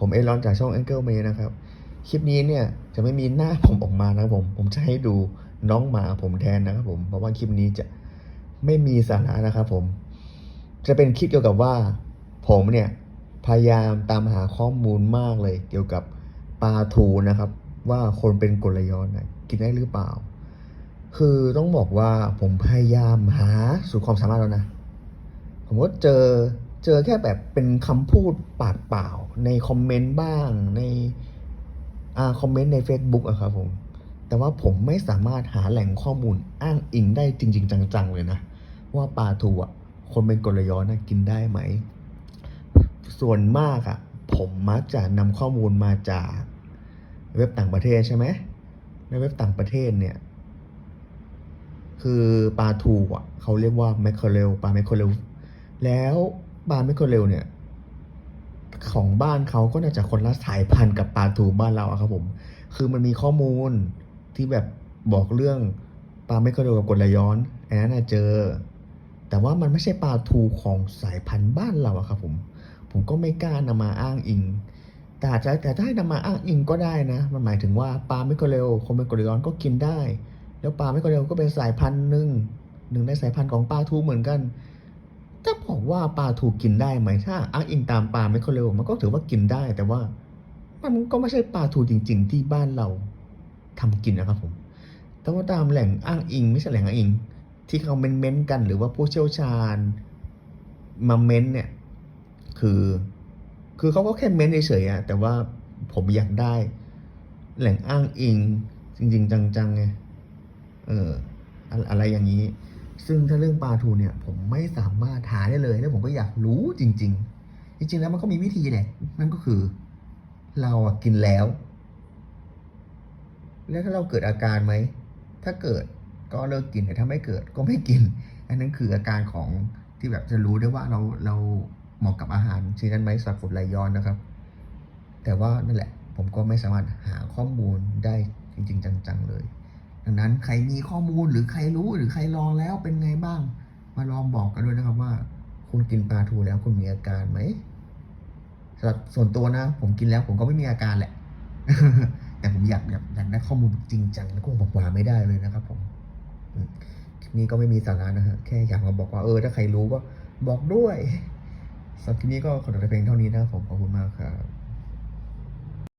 ผมเอรอนจากช่อง Angle May นะครับ คลิปนี้เนี่ยจะไม่มีหน้าผมออกมานะครับผม ผมจะให้ดูน้องหมาผมแทนนะครับผม เพราะว่าคลิปนี้จะไม่มีสาระนะครับผม จะเป็นคลิปเกี่ยวกับว่า ผมเนี่ยพยายามตามหาข้อมูลมากเลย เกี่ยวกับปลาทูนะครับ ว่าคนเป็นกรดไหลย้อนนะกินได้หรือเปล่า คือต้องบอกว่าผมพยายามหาสุดความสามารถแล้วนะ ผมก็เจอ เจอแค่แบบเป็นคำพูดปากเปล่า ในคอมเมนต์บ้างในอ่าคอมเมนต์ใน Facebook อะครับผม แต่ว่าผมไม่สามารถหาแหล่งข้อมูลอ้างอิงได้จริง ๆ จัง ๆ เลยนะ ว่าปลาทูอะคนเป็นกรดไหลย้อนนะกินได้ไหม ส่วนมากอะผมมักจะนำข้อมูลมาจากเว็บต่างประเทศใช่ไหมในเว็บต่างประเทศเนี่ย คือปลาทูอะเขาเรียกว่าแมคเคอเรลปลาแมคเคอเรลแล้ว ปลาแมคเคอเรลเนี่ย ของบ้านเขาก็น่าจะคนละสายพันธุ์กับปลาทูบ้านเราอะครับผม คือมันมีข้อมูลที่แบบบอกเรื่องปลาแมคเคอเรลกับกดไหลย้อนอันนั้นเจอ แต่ว่ามันไม่ใช่ปลาทูของสายพันธุ์บ้านเราอะครับผมผมก็ไม่กล้านำมาอ้างอิง แต่อาจจะแต่ถ้าให้นำมาอ้างอิงก็ได้นะ มันหมายถึงว่าปลาแมคเคอเรลคนเป็นกดไหลย้อนก็กินได้ แล้วปลาแมคเคอเรลก็เป็นสายพันธุ์หนึ่งหนึ่งในสายพันธุ์ของปลาทูเหมือนกัน ถ้าบอกว่าปลาทูกกินได้ไหมถ้าอ้างอิงตามปลาแมคเคอเรลมันก็ถือว่ากินได้ แต่ว่ามันก็ไม่ใช่ปลาทูจริง ๆ ที่บ้านเราทำกินนะครับผม แต่ว่าตามแหล่งอ้างอิง ไม่ใช่แหล่งอ้างอิง ที่เขาเม้นๆกันหรือว่าผู้เชี่ยวชาญมาเม้นเนี่ย คือ คือเขาก็แค่เม้นเฉยๆอะแต่ว่าผมอยากได้ แหล่งอ้างอิง จริง ๆ จังๆไงเออออะไรอย่างนี้ ซึ่งถ้าเรื่องปลาทูเนี่ยผมไม่สามารถหาได้เลยแล้วผมก็อยากรู้จริง ๆ จริง ๆ แล้วมันก็มีวิธีแหละนั่นก็คือ เราอะกินแล้ว แล้วถ้าเราเกิดอาการไหม ถ้าเกิดก็เลิกกินแต่ถ้าไม่เกิดก็ไม่กิน อันนั้นคืออาการของที่แบบจะรู้ได้ว่าเราเราเหมาะกับอาหารชนิดนั้นไหมสำหรับกรดไลย้อนนะครับ แต่ว่านั่นแหละ ผมก็ไม่สามารถหาข้อมูลได้จริง ๆ จังๆเลย ดังนั้นใครมีข้อมูลหรือใครรู้หรือใครลองแล้วเป็นไงบ้าง มาลองบอกกันด้วยนะครับว่า คุณกินปลาทูแล้วคุณมีอาการไหมสำหรับส่วนตัวนะ ผมกินแล้วผมก็ไม่มีอาการแหละ แต่ผมอยากอยากอยากได้ข้อมูลจริงจังแล้วก็บอกว่าไม่ได้เลยนะครับ ผมคลิปนี้ก็ไม่มีสาระนะฮะแค่อยากมาบอกว่าเออถ้าใครรู้ก็บอกด้วยสำหรับคลิปนี้ก็ขอจบแต่เพียงเท่านี้นะผมขอบคุณมากครับ